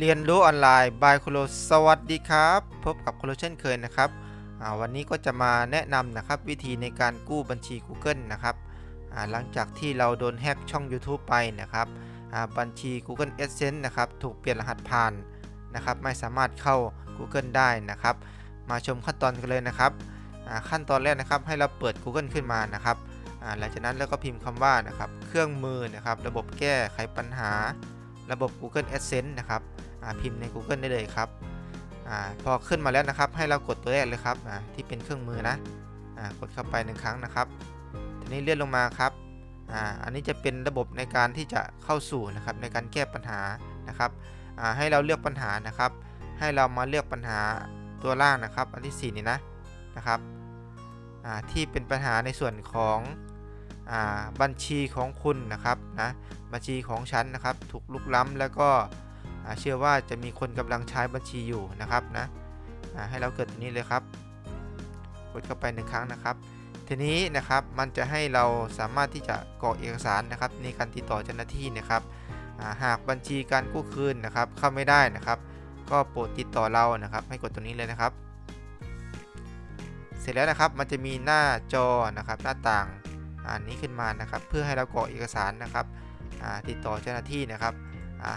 เรียนรู้ออนไลน์ by โคโลสวัสดีครับ พบกับโคโลเช่นเคยนะครับวันนี้ก็จะมาแนะนำนะครับวิธีในการกู้บัญชี Google นะครับหลังจากที่เราโดนแฮกช่อง YouTube ไปนะครับบัญชี Google Adsense นะครับถูกเปลี่ยนรหัสผ่านนะครับไม่สามารถเข้า Google ได้นะครับ มาชมขั้นตอนกันเลยนะครับขั้นตอนแรกนะครับให้เราเปิด Google ขึ้นมานะครับหลังจากนั้นแล้วก็พิมพ์คำว่านะครับเครื่องมือนะครับระบบแก้ไขปัญหาระบบ Google Adsense นะครับ พิมพ์ใน Google ได้เลยครับอพอขึ้นมาแล้วนะครับ ให้เรากดตัวแรกเลยครับที่เป็นเครื่องมือนะอกดเข้าไปหนึ่งครั้งนะครับ ทีนี้เลื่อนลงมาครับอ,อันนี้จะเป็นระบบในการที่จะเข้าสู่นะครับในการแก้ปัญหานะครับให้เราเลือกปัญหานะครับ ให้เรามาเลือกปัญหาตัวล่างนะครับ อันที่ 4 นี่นะนะครับที่เป็นปัญหาในส่วนของอบัญชีของคุณนะครับนะบัญชีของฉันนะครับ ถูกลุกล้ำแล้วก็ เชื่อว่าจะมีคนกำลังใช้บัญชีอยู่นะครับนะให้เราเกิดตรงนี้เลยครับ กดเข้าไปหนึ่งครั้งนะครับ ทีนี้นะครับมันจะให้เราสามารถที่จะกรอกเอกสารนะครับ ในการติดต่อเจ้าหน้าที่นะครับหากบัญชีการกู้คืนนะครับ เข้าไม่ได้นะครับ ก็โปรดติดต่อเรานะครับ ให้กดตรงนี้เลยนะครับ เสร็จแล้วนะครับมันจะมีหน้าจอนะครับหน้าต่างอันนี้ขึ้นมานะครับ เพื่อให้เรากรอกเอกสารนะครับติดต่อเจ้าหน้าที่นะครับ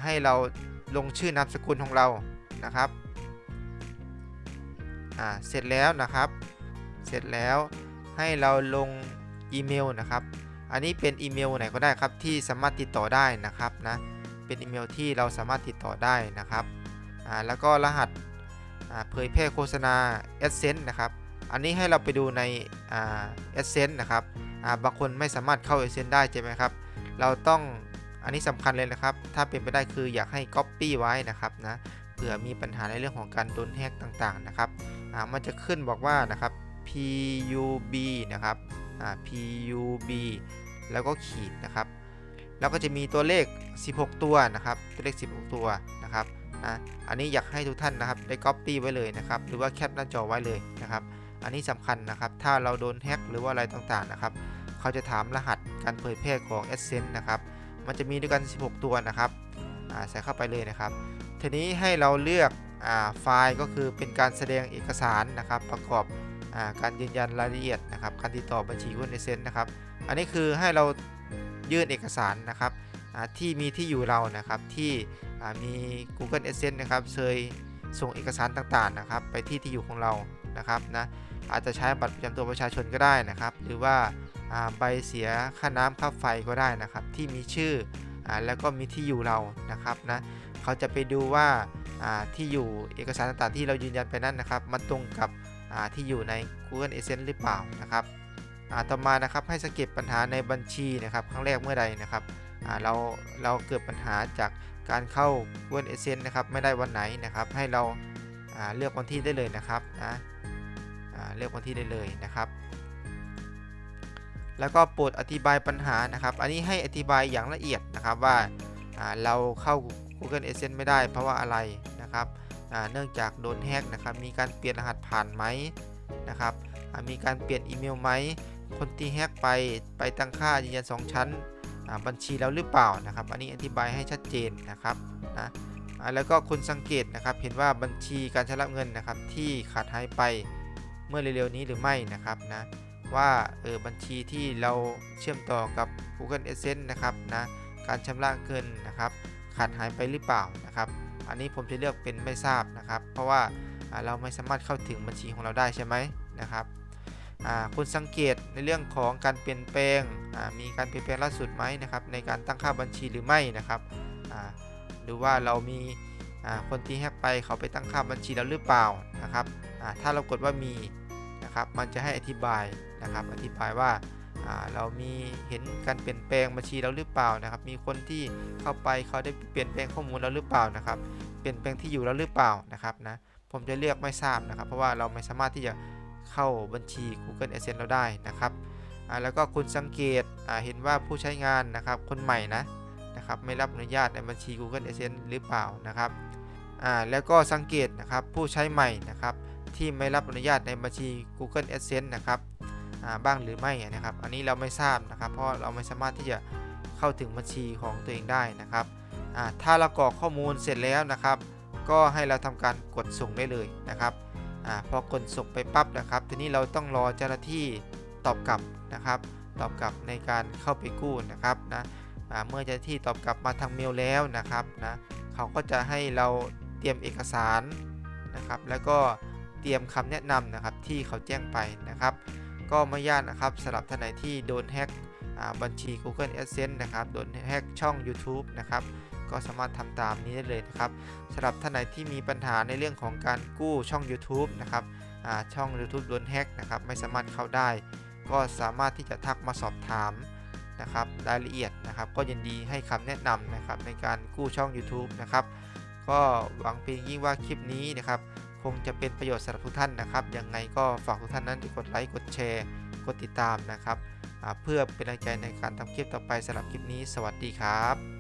ให้เรา ลงชื่อนามสกุลของเรานะครับอ่าเสร็จแล้วนะครับ เสร็จแล้วให้เราลงอีเมลนะครับ อันนี้เป็นอีเมลไหนก็ได้ครับที่สามารถติดต่อได้นะครับนะเป็นอีเมลที่เราสามารถติดต่อได้นะครับอ่าแล้วก็รหัสอ่าเผยแพร่โฆษณา AdSense นะครับ อันนี้ให้เราไปดูในอ่า AdSense นะครับอ่าบางคนไม่สามารถเข้า AdSense ได้ใช่ไหมครับ เราต้อง อันนี้สำคัญเลยนะครับ ถ้าเป็นไปได้คืออยากให้ Copy ไว้นะครับนะ เผื่อมีปัญหาในเรื่องของการโดนแฮกต่างๆนะครับ อ่า มันจะขึ้นบอกว่านะครับ PUB นะครับ อ่า PUB แล้วก็ขีดนะครับ แล้วก็จะมีตัวเลข 16 ตัวนะครับ ตัวเลข 16 ตัวนะครับ นะ อันนี้อยากให้ทุกท่านนะครับได้ Copy ไว้เลยนะครับ หรือว่าแคปหน้าจอไว้เลยนะครับ อันนี้สำคัญนะครับ ถ้าเราโดนแฮกหรือว่าอะไรต่างๆนะครับ เขาจะถามรหัสการเผยแพร่ของ Adsense นะครับ มันจะมีด้วยกัน 16 ตัวนะครับใส่เข้าไปเลยนะครับ ทีนี้ให้เราเลือกอไฟล์ก็คือเป็นการแสดงเอกสารนะครับ ประกอบอการยืนยันรายละเอียดนะครับ การติดต่อบัญชีคุณ Adsense นะครับ อันนี้คือให้เรายื่นเอกสารนะครับที่มีที่อยู่เรานะครับที่มี Google Adsense นะครับเคยส่งเอกสารต่างๆนะครับ ไปที่ที่อยู่ของเรานะครับนะอาจจะใช้บัตรประจำตัวประชาชนก็ได้นะครับ หรือว่า ใบเสียค่าน้ำค่าไฟก็ได้นะครับ ที่มีชื่ออแล้วก็มีที่อยู่เรานะครับนะเขาจะไปดูว่าที่อยู่เอกสารต่างๆที่เรายืนยันไปนั้นนะครับ มันตรงกับที่อยู่ใน Google Adsense หรือเปล่านะครับต่อมานะครับให้สังเกตปัญหาในบัญชีนะครับ ครั้งแรกเมื่อใดนะครับเราเราเกิดปัญหาจากการเข้า Google Adsense นะครับไม่ได้วันไหนนะครับ ให้เราเลือกวันที่ได้เลยนะครับนะเลือกวันที่ได้เลยนะครับ แล้วก็โปรดอธิบายปัญหานะครับ อันนี้ให้อธิบายอย่างละเอียดนะครับว่าเราเข้า Google Adsense ไม่ได้เพราะว่าอะไรนะครับเนื่องจากโดนแฮกนะครับ มีการเปลี่ยนรหัสผ่านไหมนะครับ มีการเปลี่ยนอีเมลไหม คนที่แฮกไปไปตั้งค่ายืนยัน2ชั้นบัญชีแล้วหรือเปล่านะครับ อันนี้อธิบายให้ชัดเจนนะครับนะแล้วก็คุณสังเกตนะครับ เห็นว่าบัญชีการชำระเงินนะครับที่ขาดหายไปเมื่อเร็วๆนี้หรือไม่นะครับนะ ว่าเออบัญชีที่เราเชื่อมต่อกับ Google Adsense นะครับนะการชำระเงินนะครับ ขาดหายไปหรือเปล่านะครับ อันนี้ผมจะเลือกเป็นไม่ทราบนะครับ เพราะว่าเราไม่สามารถเข้าถึงบัญชีของเราได้ใช่ไหมนะครับคุณสังเกตในเรื่องของการเปลี่ยนแปลงมีการเปลี่ยนแปลงล่าสุดไหมนะครับ ในการตั้งค่าบัญชีหรือไม่นะครับหรือว่าเรามีคนที่แฮกไปเขาไปตั้งค่าบัญชีแล้วหรือเปล่านะครับถ้าเรากดว่ามี นะครับ มันจะให้อธิบายนะครับ อธิบายว่าเรามีเห็นการเปลี่ยนแปลงบัญชีเราหรือเปล่านะครับ มีคนที่เข้าไปเขาได้เปลี่ยนแปลงข้อมูลเราหรือเปล่านะครับ เปลี่ยนแปลงที่อยู่เราหรือเปล่านะครับนะ ผมจะเลือกไม่ทราบนะครับ เพราะว่าเราไม่สามารถที่จะเข้าบัญชี Google Adsense เราได้นะครับ แล้วก็คุณสังเกตเห็นว่าผู้ใช้งานนะครับ คนใหม่นะนะครับไม่รับอนุญาตในบัญชี Google Adsense หรือเปล่านะครับ แล้วก็สังเกตนะครับผู้ใช้ใหม่นะครับ ที่ไม่รับอนุญาตในบัญชี Google Adsense นะครับบ้างหรือไม่นะครับ อันนี้เราไม่ทราบนะครับ เพราะเราไม่สามารถที่จะเข้าถึงบัญชีของตัวเองได้นะครับถ้าเรากรอกข้อมูลเสร็จแล้วนะครับ ก็ให้เราทำการกดส่งได้เลยนะครับอพอกดส่งไปปั๊บนะครับ ทีนี้เราต้องรอเจ้าหน้าที่ตอบกลับนะครับ ตอบกลับในการเข้าไปกู้นะครับนะเมื่อเจ้าหน้าที่ตอบกลับมาทางเมลแล้วนะครับนะเขาก็จะให้เราเตรียมเอกสารนะครับ แล้วก็ เตรียมคำแนะนำนะครับที่เขาแจ้งไปนะครับ ก็ไม่ยากนะครับสำหรับท่านไหนที่โดนแฮ็กบัญชี Google Adsense นะครับโดนแฮ็กช่อง YouTube นะครับก็สามารถทำตามนี้ได้เลยนะครับสำหรับท่านไหนที่มีปัญหาในเรื่องของการกู้ช่อง YouTube นะครับช่อง YouTube โดนแฮ็กนะครับไม่สามารถเข้าได้ ก็สามารถที่จะทักมาสอบถามนะครับรายละเอียดนะครับก็ยินดีให้คำแนะนำนะครับในการกู้ช่อง YouTube นะครับก็หวังเพียงยิ่งว่าคลิปนี้นะครับ งจะเป็นประโยชน์สำหรับทุกท่านนะครับ ยังไงก็ฝากทุกท่านนั้นกดไลค์ กดแชร์ กดติดตามนะครับ เพื่อเป็นกำลังใจในการทำคลิปต่อไปสำหรับคลิปนี้ สวัสดีครับ